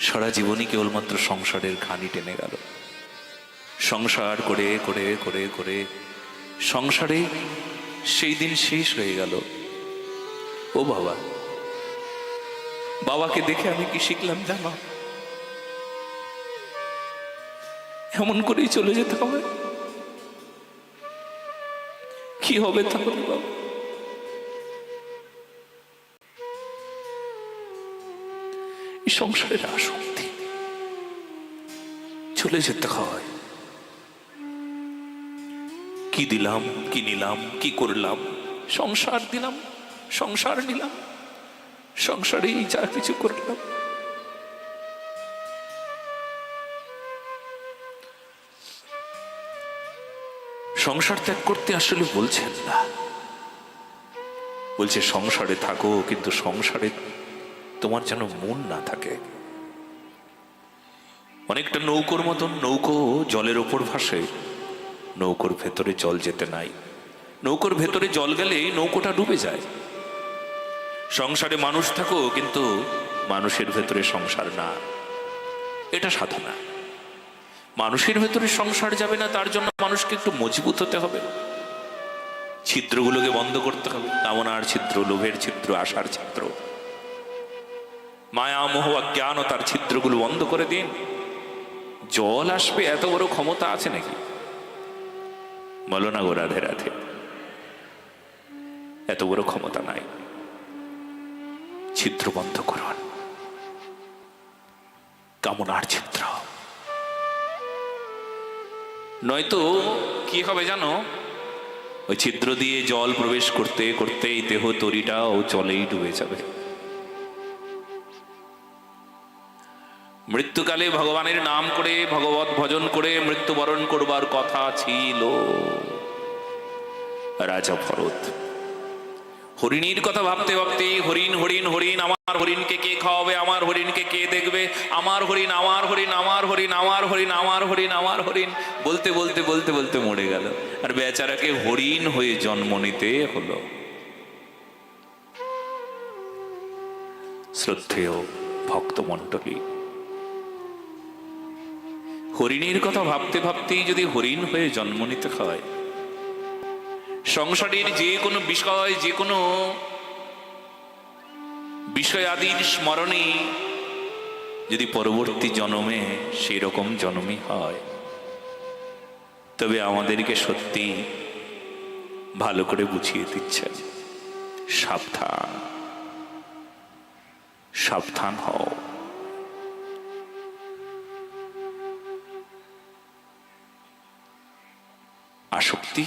সারা জীবনই কেবলমাত্র সংসারের ঘানি টেনে গেল। সংসার করে করে করে করে সংসারে সেই দিন শেষ হয়ে গেল। ও বাবা, বাবাকে দেখে আমি কি শিখলাম জানো? এমন করেই চলে যেতে হবে। কি হবে তাহলে বাবা? সংসারের আসক্তি। চলে যেতে হয়। কি দিলাম, কি নিলাম, কি করলাম? সংসার দিলাম, সংসার নিলাম, সংসারেই যা কিছু করলাম। সংসার ত্যাগ করতে আসলে বলছেন না। বলছে সংসারে থাকো, কিন্তু সংসারে তোমার যেন মন না থাকে। অনেকটা নৌকোর মতন নৌকো জলের ওপর ভাসে। নৌকোর ভেতরে জল যেতে নাই। নৌকোর ভেতরে জল গেলে নৌকোটা ডুবে যায়। সংসারে মানুষ থাকো, কিন্তু মানুষের ভেতরে সংসার না। এটা সাধনা। মানুষের ভেতরে সংসার যাবে না, তার জন্য মানুষকে একটু মজবুত হতে হবে। ছিদ্রগুলোকে বন্ধ করতে হবে। কামনার ছিদ্র, লোভের ছিদ্র, আশার ছিদ্র। মায়া মোহ জ্ঞান ও তার ছিদ্রগুলো বন্ধ করে দিন। জল আসবে, এত বড় ক্ষমতা আছে নাকি? বলো না গো রাধে রাধে। এত বড় ক্ষমতা নাই। ছিদ্র বন্ধ করুন। কামনার ছিদ্র। নয়তো কি হবে জানো? ওই ছিদ্র দিয়ে জল প্রবেশ করতে করতে এই দেহ তরিটাও জলেই ডুবে যাবে। মৃত্যুকালে ভগবানের নাম করে, ভগবত ভজন করে মৃত্যুবরণ করবার কথা ছিল। রাজা ভরত, হরিণীর কথা ভাবতে ভাবতে, হরিণ হরিণ হরিণ, আমার হরিণকে কে খাওয়াবে? আমার হরিণকে কে দেখবে? আমার হরিণ আমার হরিণ আমার হরিণ আমার হরিণ আমার হরিণ আমার হরিণ। বলতে বলতে বলতে বলতে মরে গেল। আর বেচারাকে হরিণ হয়ে জন্ম নিতে হলো। শ্রদ্ধেয় ভক্তমণ্ডলী হরিণের কথা ভাবতে ভাবতেই যদি হরিণ হয়ে জন্ম নিতে হয়, সংসারের যে কোনো বিষয়, যে কোনো বিষয় আদির স্মরণে যদি পরবর্তী জন্মে সেই রকম জন্মই হয়, তবে আমাদেরকে সত্যি ভালো করে বুঝিয়ে দিচ্ছেন, সাবধান সাবধান হও। আসক্তি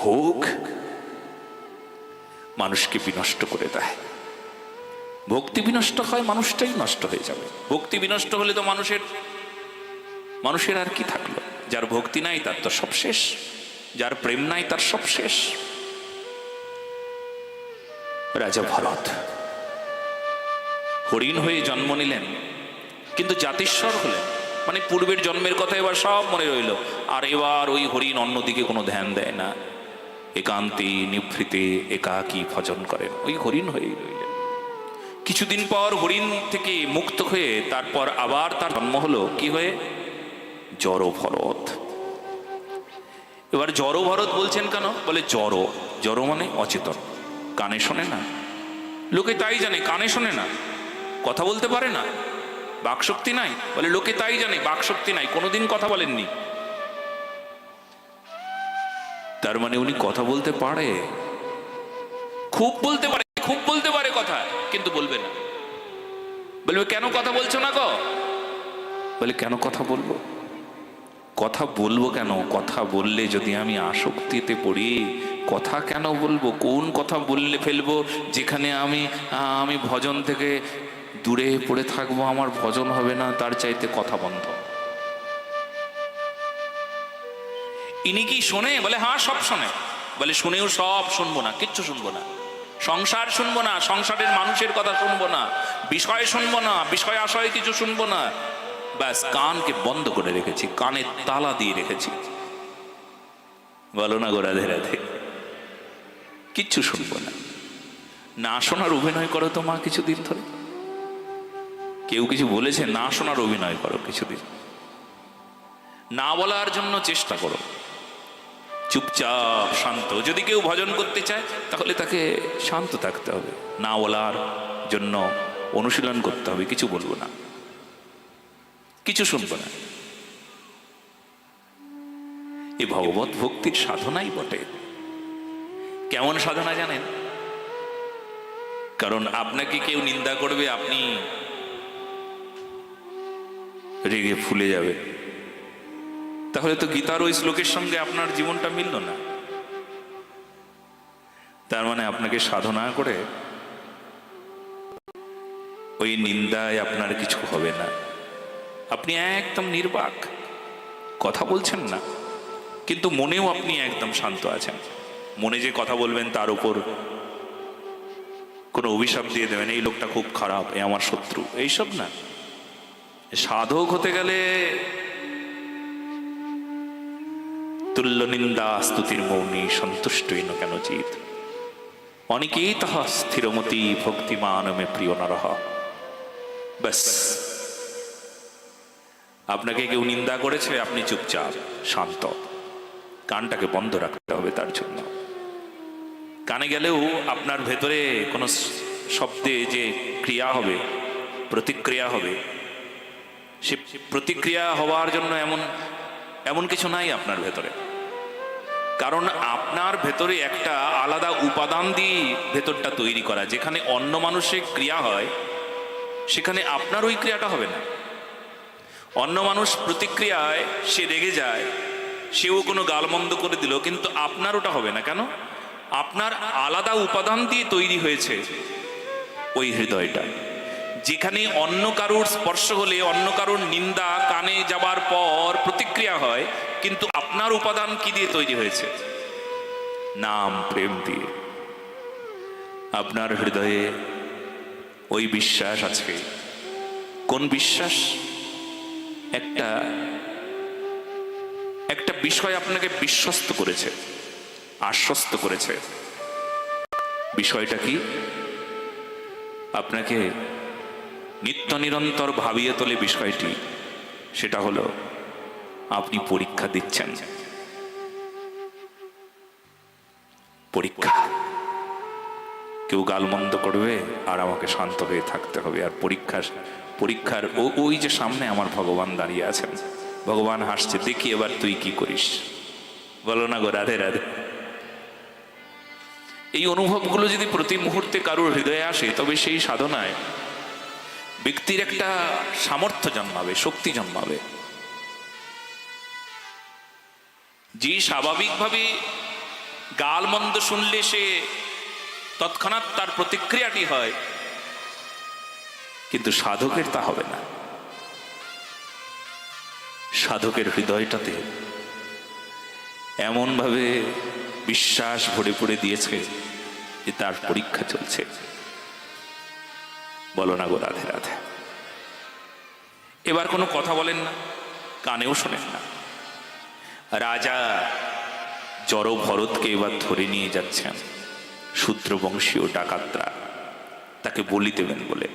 ভোগ মানুষকে বিনষ্ট করে দেয়। ভক্তি বিনষ্ট হয়, মানুষটাই নষ্ট হয়ে যাবে। ভক্তি বিনষ্ট হলে তো মানুষের মানুষের আর কি থাকল? যার ভক্তি নাই, তার তো সব শেষ। যার প্রেম নাই, তার সব শেষ। রাজা ভরত হরিণ হয়ে জন্ম নিলেন, কিন্তু জাতিস্বর হলেন। মানে পূর্বের জন্মের কথা এবার সব মনে রইল। আর এবার ওই হরিণ অন্যদিকে কোনো ধ্যান দেয় না। একান্তে নিভৃতে একাকী ভজন করেন। ওই হরিণ হয়েই রইলেন। কিছুদিন পর হরিণ থেকে মুক্ত হয়ে তারপর আবার তার জন্ম হলো। কি হয়ে? জড় ভরত। এবার জড় ভরত বলছেন কেন? বলে জড়। জড় মানে অচেতন। কানে শোনে না। লোকে তাই জানে, কানে শোনে না। কথা বলতে পারে না। বাকশক্তি নাই? বলে, লোকে তাই জানে, বাকশক্তি নাই, কোনোদিন কথা বলেননি। তার মানে উনি কথা বলতে পারে। খুব বলতে পারে, খুব বলতে পারে কথা, কিন্তু বলবে না। বলবে, কেন কথা বলছো না গো? বলে, কেন কথা বলব? কথা বলব কেন? কথা বললে যদি আমি আসক্তিতে পড়ি, কথা কেন বলব? কোন কথা বললে ফেলব? যেখানে আমি আমি ভজন থেকে দূরে পড়ে থাকব, আমার ভজন হবে না, তার চাইতে কথা বন্ধ। ইনি কি শোনে? বলে হ্যাঁ সব শোনে। বলে, শুনেও সব শুনব না, কিচ্ছু শুনব না। সংসার শুনব না, সংসারের মানুষের কথা শুনব না, বিষয় শুনব না, বিষয় আশয় কিছু শুনব না। ব্যাস, কানকে বন্ধ করে রেখেছি, কানে তালা দিয়ে রেখেছি। বলো না গো রাধে রাধে, কিচ্ছু শুনব না। না শোনার অভিনয় করো তো মা কিছুদিন ধরে। কেউ কিছু বলেছে, না শোনার অভিনয় করো কিছুদিন। না বলার জন্য চেষ্টা করো। চুপচাপ শান্ত। যদি কেউ ভজন করতে চায়, তাহলে তাকে শান্ত থাকতে হবে। না বলার জন্য অনুশীলন করতে হবে, কিছু বলব না। কিছু শুনব না। এ ভগবত ভক্তির সাধনাই বটে। কেমন সাধনা জানেন? কারণ আপনাকে কেউ নিন্দা করবে, আপনি রেগে ফুলে যাবে। তাহলে তো গীতার ওই শ্লোকের সঙ্গে আপনার জীবনটা মিলল না। তার মানে আপনাকে সাধনা করে ওই নিন্দায় আপনার কিছু হবে না। আপনি একদম নির্বাক। কথা বলছেন না, কিন্তু মনেও আপনি একদম শান্ত আছেন। মনে যে কথা বলবেন তার উপর কোনো অভিশাপ দিয়ে দেবেন, এই লোকটা খুব খারাপ, এ আমার শত্রু, এইসব না। সাধক হতে গেলে তুল্য নিন্দা স্তুতির মৌনি সন্তুষ্টই ন কেন চিত অনেকেই তাহা স্থিরমতি ভক্তিমান মে প্রিয় নরহ। ব্যাস। আপনাকে কেউ নিন্দা করেছে, আপনি চুপচাপ, শান্ত। কানটাকে বন্ধ রাখতে হবে তার জন্য। কানে গেলেও আপনার ভেতরে কোনো শব্দে যে ক্রিয়া হবে, প্রতিক্রিয়া হবে সে প্রতিক্রিয়া হওয়ার জন্য এমন এমন কিছু নাই আপনার ভেতরে। কারণ আপনার ভেতরে একটা আলাদা উপাদান দিয়ে ভেতরটা তৈরি করা, যেখানে অন্য মানুষের ক্রিয়া হয়, সেখানে আপনার ওই ক্রিয়াটা হবে না। অন্য মানুষ প্রতিক্রিয়ায় সে রেগে যায়, সেও কোনো গালমন্দ করে দিল, কিন্তু আপনার ওটা হবে না। কেন? আপনার আলাদা উপাদান দিয়ে তৈরি হয়েছে ওই হৃদয়টা। যেখানে অন্য কারুর স্পর্শ হলে, অন্য কারুর নিন্দা কানে যাবার পর প্রতিক্রিয়া হয়, কিন্তু আপনার উপাদান কি দিয়ে তৈরি হয়েছে? নাম, প্রেম দিয়ে। আপনার হৃদয়ে ওই বিশ্বাস আছে। কোন বিশ্বাস? একটা একটা বিষয় আপনাকে বিশ্বস্ত করেছে, আশ্বস্ত করেছে। বিষয়টা কি? আপনাকে নিত্য নিরন্তর ভাবিয়ে তোলে বিষয়টি। সেটা হলো, আপনি পরীক্ষা দিচ্ছেন। পরীক্ষা। কেউ গালমন্দ করবে আর আমাকে শান্ত হয়ে থাকতে হবে। আর পরীক্ষার পরীক্ষার ওই যে সামনে আমার ভগবান দাঁড়িয়ে আছেন। ভগবান হাসছে, দেখি এবার তুই কি করিস? বলো না গো, রাধে রাধে। এই অনুভবগুলো যদি প্রতি মুহূর্তে কারোর হৃদয়ে আসে, তবে সেই সাধনায় ব্যক্তির একটা সামর্থ্য জন্মাবে, শক্তি জন্মাবে। যে স্বাভাবিকভাবে গালমন্দ শুনলে সে তৎক্ষণাৎ তার প্রতিক্রিয়াটি হয়, কিন্তু সাধকের তা হবে না। সাধকের হৃদয়টাতে এমনভাবে বিশ্বাস ভরে পড়ে দিয়েছে যে তার পরীক্ষা চলছে। বলো না গো রাধে রাধে। এবার কোনো কথা বলেন না, কানেও শোনেন না। রাজা জড় ভরতকে এবার ধরে নিয়ে যাচ্ছেন শূদ্রবংশীয় ডাকাতরা। তাকে বলি দেবেন বলে।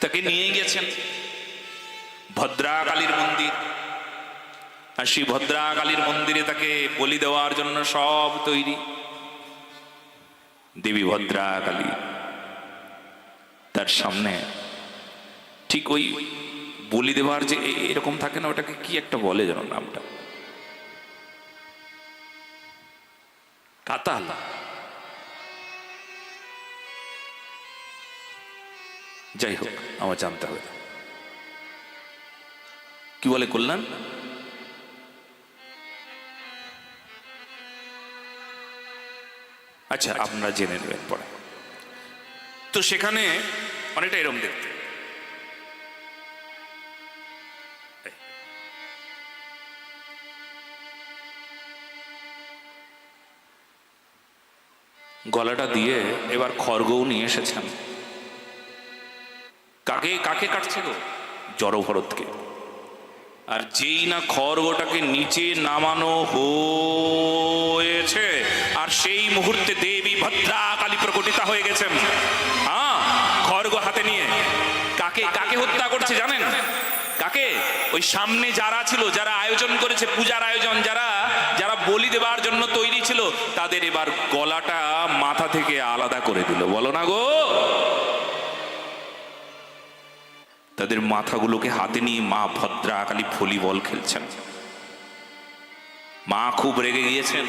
তাকে নিয়ে গেছেন ভদ্রাকালীর মন্দির। আর সেই ভদ্রাকালীর মন্দিরে তাকে বলি দেওয়ার জন্য সব তৈরি। দেবী ভদ্রাকালী তার সামনে। ঠিক ওই বলি দেওয়ার যে এরকম থাকে না ওটাকে কি একটা বলে যেন নামটা? কাতাল। যাই হোক আমার জানতে হবে। কি বলে কল্যাণ? আচ্ছা। আপনারা জেনে নেবেন পরে। তো সেখানে অনেকটা এরম দেখতে। গলাটা দিয়ে এবার খড়গও নিয়ে এসেছেন। কাকে কাকে কাটছে গো? জড়ভরতকে। আর যেই না খড়গটাকে নিচে নামানো হয়েছে, আর সেই মুহূর্তে দেবী ভদ্রা কালী প্রকটিতা হয়ে গেছেন। কাকে হত্যা করছে জানেন? কাকে? ওই সামনে যারা ছিল, যারা আয়োজন করেছে, পূজার আয়োজন, যারা যারা বলি দেবার জন্য তৈরি ছিল, তাদের এবার গলাটা মাথা থেকে আলাদা করে দিল। বলো না গো। তাদের মাথাগুলোকে হাতে নিয়ে মা ভদ্রা কালী ভলিবল খেলছেন। মা খুব রেগে গিয়েছেন।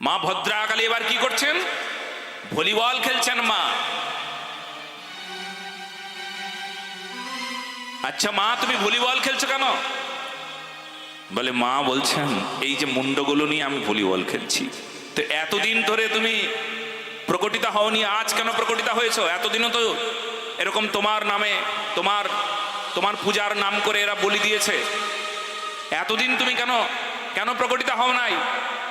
মা ভদ্রা কালী এবার কি করছেন? ভলিবল খেলছেন মা। আচ্ছা মা, তুমি ভলিবল খেলছো কেন? বলে, মা বলছেন, এই যে মুন্ডগুলো নিয়ে আমি ভলিবল খেলছি। তো এতদিন ধরে তুমি প্রকটিত হওনি, আজ কেন প্রকটিত হয়েছো? এতদিনও তো এরকম তোমার নামে, তোমার তোমার পূজার নাম করে এরা বলি দিয়েছে। এতদিন তুমি কেন কেন প্রকটিত হও নাই?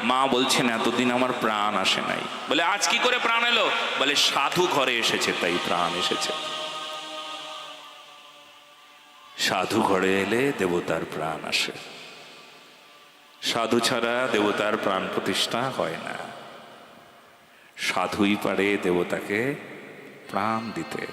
মা বলছেন, এতদিন আমার প্রাণ আসে নাই। বলে, আজ কি করে প্রাণ এলো? বলে, সাধু ঘরে এসেছে, তাই প্রাণ এসেছে। সাধু ঘরে এলে দেবতার প্রাণ আসে। সাধু ছাড়া দেবতার প্রাণ প্রতিষ্ঠা হয় না। সাধুই পারে দেবতাকে প্রাণ দিতে।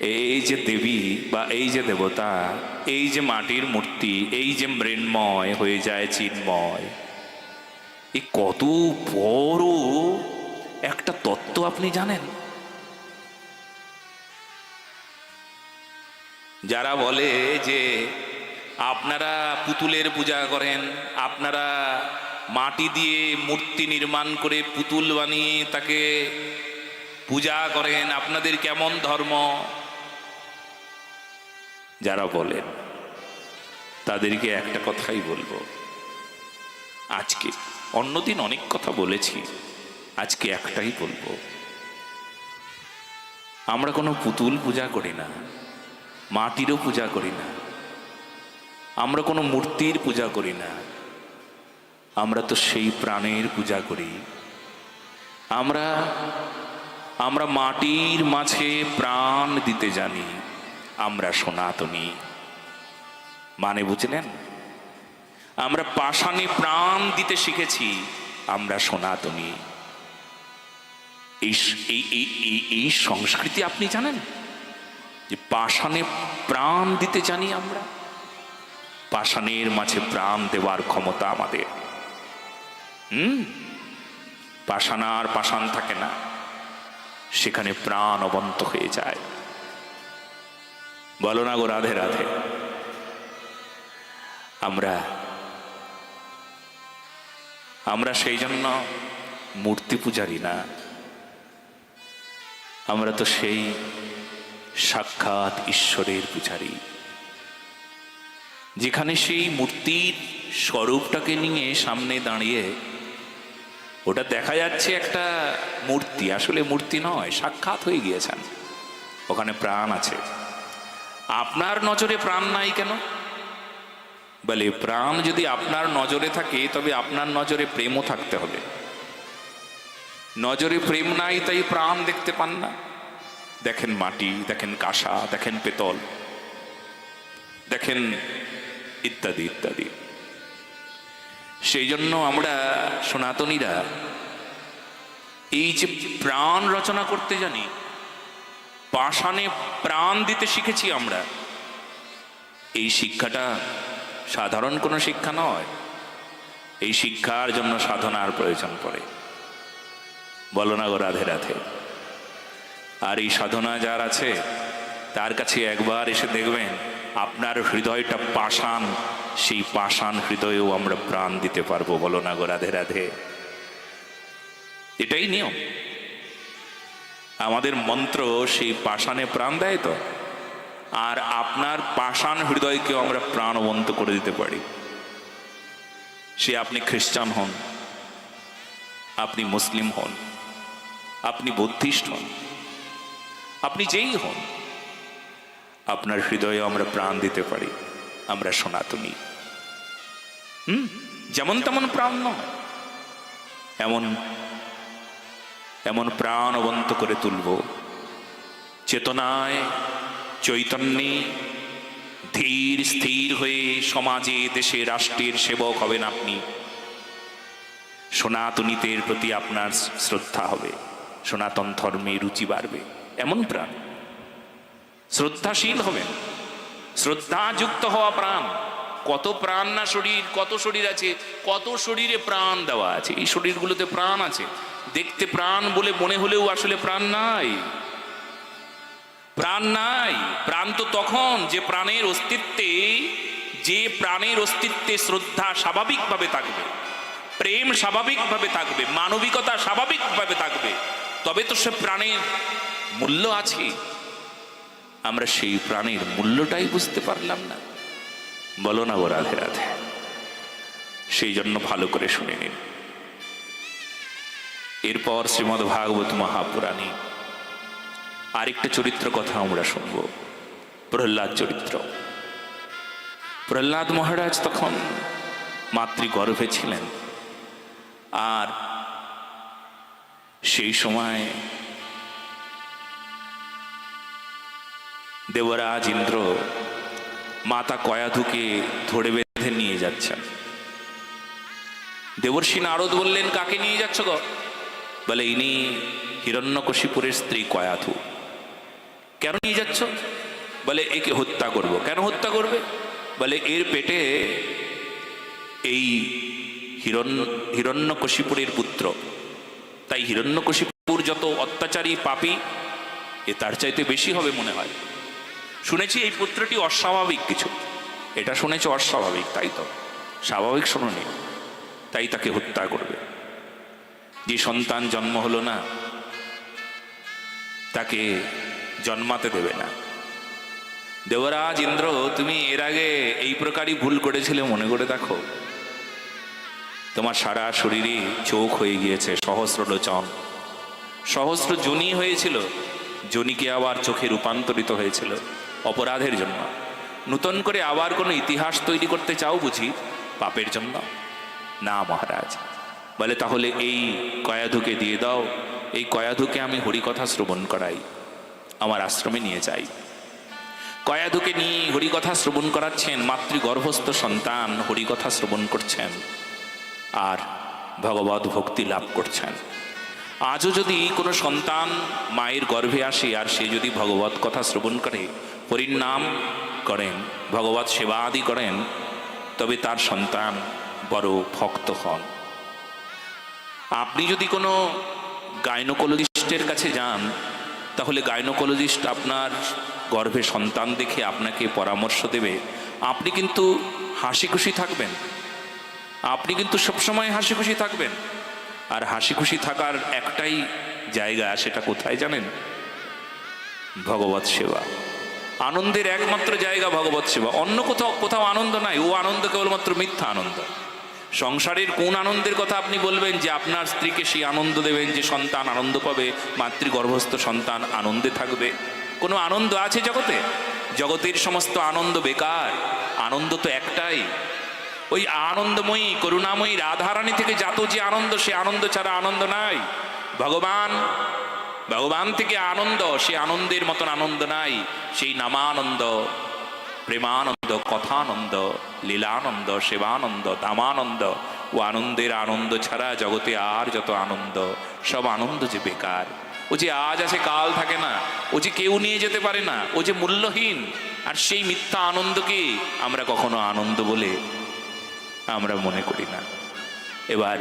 এই যে দেবী বা এই যে দেবতা, এই যে মাটির মূর্তি, এই যে মৃন্ময় হয়ে যায় চিন্ময় এই কত বড় একটা তত্ত্ব আপনি জানেন? যারা বলে যে আপনারা পুতুলের পূজা করেন, আপনারা মাটি দিয়ে মূর্তি নির্মাণ করে পুতুল বানিয়ে তাকে পূজা করেন, আপনাদের কেমন ধর্ম? যারা বলেন, তাদেরকে একটা কথাই বলব। আজকে অন্যদিন অনেক কথা বলেছি, আজকে একটাই বলব। আমরা কোনো পুতুল পূজা করি না। মাটিরও পূজা করি না। আমরা কোনো মূর্তির পূজা করি না। আমরা তো সেই প্রাণের পূজা করি। আমরা আমরা মাটির মাঝে প্রাণ দিতে জানি। আমরা সনাতনী। মানে বুঝলেন? আমরা পাষাণে প্রাণ দিতে শিখেছি, আমরা সনাতনী। এই এই- সংস্কৃতি আপনি জানেন? যে পাষাণে প্রাণ দিতে জানি আমরা, পাষাণের মাঝে প্রাণ দেওয়ার ক্ষমতা আমাদের। হুম? পাষাণ আর পাষাণ থাকে না, সেখানে প্রাণ অবন্ত হয়ে যায়। বলো না গো রাধে রাধে, আমরা আমরা সেই জন্য মূর্তি পূজারি না। আমরা তো সেই সাক্ষাৎ ঈশ্বরের পূজারী যেখানে সেই মূর্তির স্বরূপটাকে নিয়ে সামনে দাঁড়িয়ে ওটা দেখা যাচ্ছে একটা মূর্তি, আসলে মূর্তি নয়, সাক্ষাৎ হয়ে গিয়েছেন। ওখানে প্রাণ আছে। আপনার নজরে প্রাণ নাই কেন? বলে, প্রাণ যদি আপনার নজরে থাকে, তবে আপনার নজরে প্রেমও থাকতে হবে। নজরে প্রেম নাই, তাই প্রাণ দেখতে পান না। দেখেন মাটি, দেখেন কাঁসা, দেখেন পেতল, দেখেন ইত্যাদি ইত্যাদি। সেই জন্য আমরা সনাতনীরা এই যে প্রাণ রচনা করতে জানি, পাষাণে প্রাণ দিতে শিখেছি আমরা, এই শিক্ষাটা সাধারণ কোনো শিক্ষা নয়। এই শিক্ষার জন্য সাধনার প্রয়োজন পড়ে। বলো না গো রাধে রাধে। আর এই সাধনা যার আছে, তার কাছে একবার এসে দেখবেন আপনার হৃদয়টা পাষাণ, সেই পাষাণ হৃদয়েও আমরা প্রাণ দিতে পারব। বলো না গো রাধে রাধে। এটাই নিয়ম। আমাদের মন্ত্র সেই পাষাণে প্রাণ দেয় তো, আর আপনার পাষাণ হৃদয়কেও আমরা প্রাণবন্ত করে দিতে পারি। সে আপনি খ্রিস্টান হন, আপনি মুসলিম হন, আপনি বুদ্ধিস্ট হন আপনি যেই হন, আপনার হৃদয়ে আমরা প্রাণ দিতে পারি, আমরা সনাতনী। হুম? যেমন তেমন প্রাণ নয়, এমন এমন প্রাণবন্ত করে তুলব, চেতনায়, চৈতন্যে, ধীর স্থির হয়ে সমাজে, দেশে, রাষ্ট্রের সেবক হবেন আপনি। সনাতনীদের প্রতি আপনার শ্রদ্ধা হবে, সনাতন ধর্মে রুচি বাড়বে। এমন প্রাণ। শ্রদ্ধাশীল হবেন শ্রদ্ধাযুক্ত হওয়া প্রাণ। কত প্রাণ না শরীর, কত শরীর আছে, কত শরীরে প্রাণ দেওয়া আছে। এই শরীরগুলোতে প্রাণ আছে। দেখতে প্রাণ বলে মনে হলেও আসলে প্রাণ নাই। প্রাণ নাই। প্রাণ তো তখন যে প্রাণের অস্তিত্বে, যে প্রাণের অস্তিত্বে শ্রদ্ধা স্বাভাবিকভাবে থাকবে, প্রেম স্বাভাবিকভাবে থাকবে, মানবিকতা স্বাভাবিকভাবে থাকবে, তবে তো সে প্রাণের মূল্য আছে। আমরা সেই প্রাণের মূল্যটাই বুঝতে পারলাম না। বলো না গো রাধে রাধে সেই জন্য ভালো করে শুনে নিন। এরপর শ্রীমদ ভাগবত মহাপুরাণী আরেকটা চরিত্র কথা আমরা শুনব, প্রহ্লাদ চরিত্র। প্রহ্লাদ মহারাজ তখন মাতৃগর্ভে ছিলেন। আর সেই সময় দেবরাজ ইন্দ্র মাতা কয়াধুকে ধরে বেঁধে নিয়ে যাচ্ছেন দেবর্ষী নারদ বললেন, কাকে নিয়ে যাচ্ছ গো? বলে, ইনি হিরণ্যকশিপুরের স্ত্রী কয়াধু। কেন নিয়ে যাচ্ছ? বলে, একে হত্যা করব। কেন হত্যা করবে? বলে, এর পেটে এই হিরণ্য হিরণ্যকশিপুরের পুত্র। তাই হিরণ্যকশিপুর যত অত্যাচারী পাপী, এ তার চাইতে বেশি হবে মনে হয়। শুনেছি এই পুত্রটি অস্বাভাবিক কিছু। এটা শুনেছি অস্বাভাবিক, তাই তো? স্বাভাবিক শোনি তাই তাকে হত্যা করবে। যে সন্তান জন্ম হলো না, তাকে জন্মাতে দেবে না। দেবরাজ, ইন্দ্র, তুমি এর আগে এই প্রকারই ভুল করেছিলে, মনে করে দেখো। তোমার সারা শরীরে চোখ হয়ে গিয়েছে, সহস্র লোচন। সহস্র জনি হয়েছিল জনিকে আবার চোখে রূপান্তরিত হয়েছিল। অপরাধের জন্য। নূতন করে আবার কোনো ইতিহাস তৈরি করতে চাও বুঝি? পাপের জন্য? না মহারাজ। বলে তাহলে এই কয়াধুকে দিয়ে দাও। এই কয়াধুকে আমি হরিকথা শ্রবণ করাই। আমার আশ্রমে নিয়ে যাই। কয়াধুকে নিয়ে হরিকথা শ্রবণ করাচ্ছেন মাতৃগর্ভস্থ সন্তান হরিকথা শ্রবণ করছেন। আর ভগবত ভক্তি লাভ করছেন। আজও যদি কোনো সন্তান মায়ের গর্ভে আসে আর সে যদি ভগবত কথা শ্রবণ করে নাম করেন, ভগবত সেবা আদি করেন, তবে তার সন্তান বড় ভক্ত হন। আপনি যদি কোনো গাইনোকোলজিস্টের কাছে যান, তাহলে গাইনোকোলজিস্ট আপনার গর্ভে সন্তান দেখে আপনাকে পরামর্শ দেবে। আপনি কিন্তু হাসি খুশি থাকবেন। আপনি কিন্তু সবসময় হাসি খুশি থাকবেন। আর হাসি খুশি থাকার একটাই জায়গা সেটা কোথায় জানেন? ভগবত সেবা। আনন্দের একমাত্র জায়গা ভগবত সেবা। অন্য কোথাও কোথাও আনন্দ নাই। ও আনন্দ কেবলমাত্র মিথ্যা আনন্দ। সংসারের কোন আনন্দের কথা আপনি বলবেন যে আপনার স্ত্রীকে সেই আনন্দ দেবেন যে সন্তান আনন্দ পাবে, মাতৃগর্ভস্থ সন্তান আনন্দে থাকবে। কোনো আনন্দ আছে জগতে? জগতের সমস্ত আনন্দ বেকার। আনন্দ তো একটাই। ওই আনন্দময়ী, করুণাময়ী রাধারানী থেকে জাত যে আনন্দ, সে আনন্দ ছাড়া আনন্দ নাই। ভগবান ভগবান থেকে আনন্দ, সে আনন্দের মতন আনন্দ নাই। সেই নামানন্দ, প্রেমানন্দ, কথানন্দ, লীলানন্দ সেবানন্দ দামানন্দ ও আনন্দের আনন্দ ছাড়া জগতে আর যত আনন্দ, সব আনন্দ যে বেকার। ও যে আজ আছে, কাল থাকে না, ও যে কেউ নিয়ে যেতে পারে না, ও যে মূল্যহীন, আর সেই মিথ্যা আনন্দকে আমরা কখনো আনন্দ বলে আমরা মনে করি না। এবার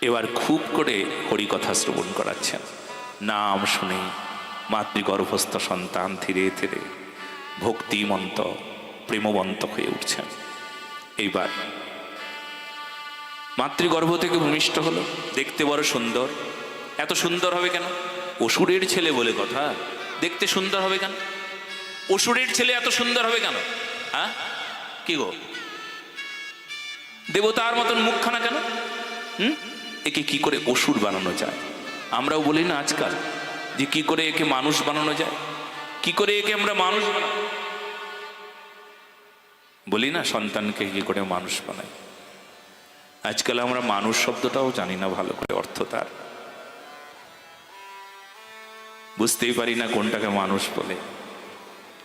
এবার খুব করে হরিকথা শ্রবণ করাচ্ছেন। নাম শুনে মাতৃগর্ভস্থ সন্তান ধীরে ধীরে ভক্তিমন্ত, প্রেমবন্ত হয়ে উঠছেন। এইবার, মাতৃগর্ভ থেকে ভূমিষ্ঠ হলো। দেখতে বড় সুন্দর। এত সুন্দর হবে কেন? অসুরের ছেলে বলে কথা। দেখতে সুন্দর হবে কেন? অসুরের ছেলে এত সুন্দর হবে কেন? হ্যাঁ কি গো? দেবতার মতন মুখখানা কেন? হুম? একে কি করে অসুর বানানো যায়? আমরাও বলি না আজকাল যে কি করে একে মানুষ বানানো যায়? কি করে একে আমরা মানুষ? বলি না সন্তানকে কি করে মানুষ বানাই? আজকাল আমরা মানুষ শব্দটাও জানি না ভালো করে অর্থ তার। বুঝতেই পারি না কোনটাকে মানুষ বলে।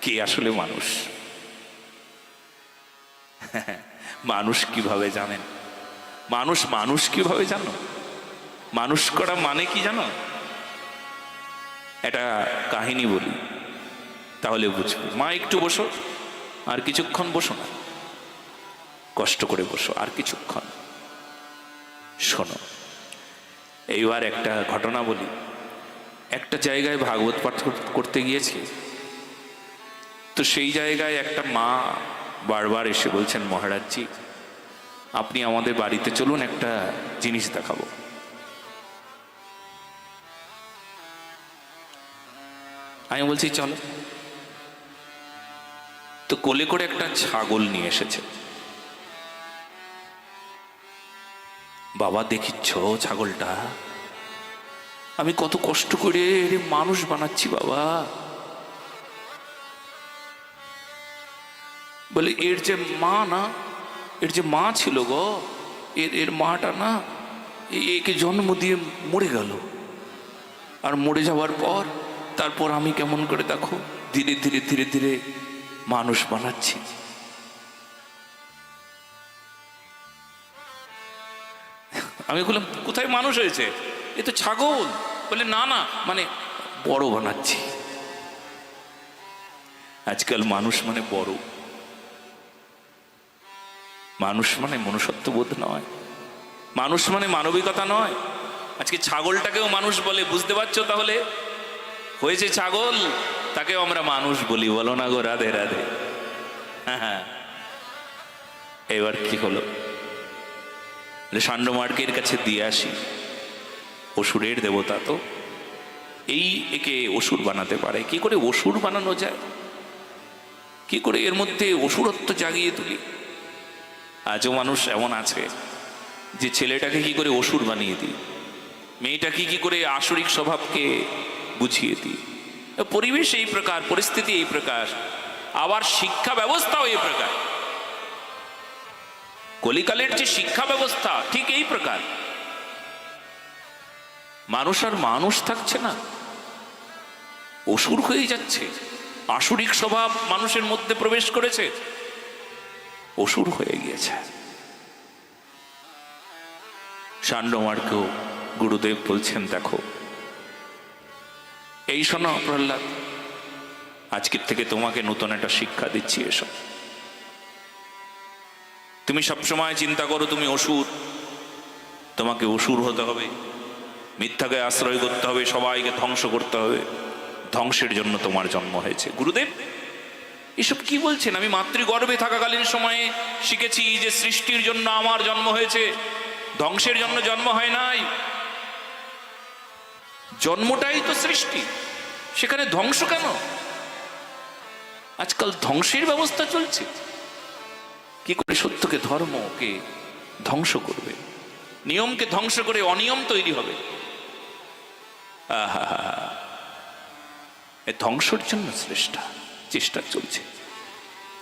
কে আসলে মানুষ? মানুষ কীভাবে জানেন? মানুষ মানুষ কীভাবে জানো? মানুষ করা মানে কি জানো? একটা কাহিনী বলি, তাহলে বুঝবে। মা, একটু বসো, আর কিছুক্ষণ বসো না। কষ্ট করে বসো, আর কিছুক্ষণ। শোনো, এইবার একটা ঘটনা বলি। একটা জায়গায় ভাগবত পাঠ কর- করতে গিয়েছি, তো সেই জায়গায় একটা মা বারবার এসে বলছেন, মহারাজজি, আপনি আমাদের বাড়িতে চলুন, একটা জিনিস দেখাবো। আমি বলছি, চলো। তো কোলে করে একটা ছাগল নিয়ে এসেছে। বাবা, দেখিচ্ছ ছাগলটা? আমি কত কষ্ট করে মানুষ বানাচ্ছি বাবা। বলে, এর যে মা না, এর যে মা ছিল গো, এর এর মাটা না একে জন্ম দিয়ে মরে গেল। আর মরে যাওয়ার পর, তারপর আমি কেমন করে দেখো, ধীরে ধীরে ধীরে ধীরে মানুষ বানাচ্ছি। আমি বললাম, কোথায় মানুষ হয়েছে? এ তো ছাগল। বলে, না না মানে বড় বানাচ্ছি। আজকাল মানুষ মানে বড়। মানুষ মানে মনুষ্যত্ব বোধ নয়। মানুষ মানে মানবিকতা নয়। আজকে ছাগলটাকেও মানুষ বলে, বুঝতে পারছ তাহলে? হয়েছে ছাগল, তাকেও আমরা মানুষ বলি। বলো না গো, রাধে রাধে। হ্যাঁ হ্যাঁ। এবার কি হলো? সান্ডমার্কের কাছে দিয়ে আসি। অসুরের দেবতা তো। এই একে অসুর বানাতে পারে। কি করে অসুর বানানো যায়? কি করে এর মধ্যে অসুরত্ব জাগিয়ে তুলি? আজও মানুষ এমন আছে যে ছেলেটাকে কি করে অসুর বানিয়ে দিই, মেয়েটাকে কি করে আসরিক স্বভাবকে বুঝিয়ে দিই। পরিবেশ এই প্রকার, পরিস্থিতি এই প্রকার, আবার শিক্ষা ব্যবস্থাও এই প্রকার। কলিকালের যে শিক্ষা ব্যবস্থা, ঠিক এই প্রকার। মানুষ আর মানুষ থাকছে না, অসুর হয়ে যাচ্ছে। আসরিক স্বভাব মানুষের মধ্যে প্রবেশ করেছে অসুর হয়ে গিয়েছে। সান্ডমার্কেও গুরুদেব বলছেন, দেখো, এই শোনো প্রহ্লাদ, আজকের থেকে তোমাকে নতুন একটা শিক্ষা দিচ্ছি এসব তুমি সবসময় চিন্তা করো, তুমি অসুর। তোমাকে অসুর হতে হবে, মিথ্যাকে আশ্রয় করতে হবে, সবাইকে ধ্বংস করতে হবে। ধ্বংসের জন্য তোমার জন্ম হয়েছে। গুরুদেব এসব কি বলছেন? আমি মাতৃগর্ভে থাকাকালীন সময়ে শিখেছি যে সৃষ্টির জন্য আমার জন্ম হয়েছে, ধ্বংসের জন্য জন্ম হয় নাই। জন্মটাই তো সৃষ্টি, সেখানে ধ্বংস কেন? আজকাল ধ্বংসের ব্যবস্থা চলছে। কি করে সত্যকে, ধর্মকে ধ্বংস করবে? নিয়মকে ধ্বংস করে অনিয়ম তৈরি হবে। ধ্বংসের জন্য চেষ্টা চেষ্টা চলছে।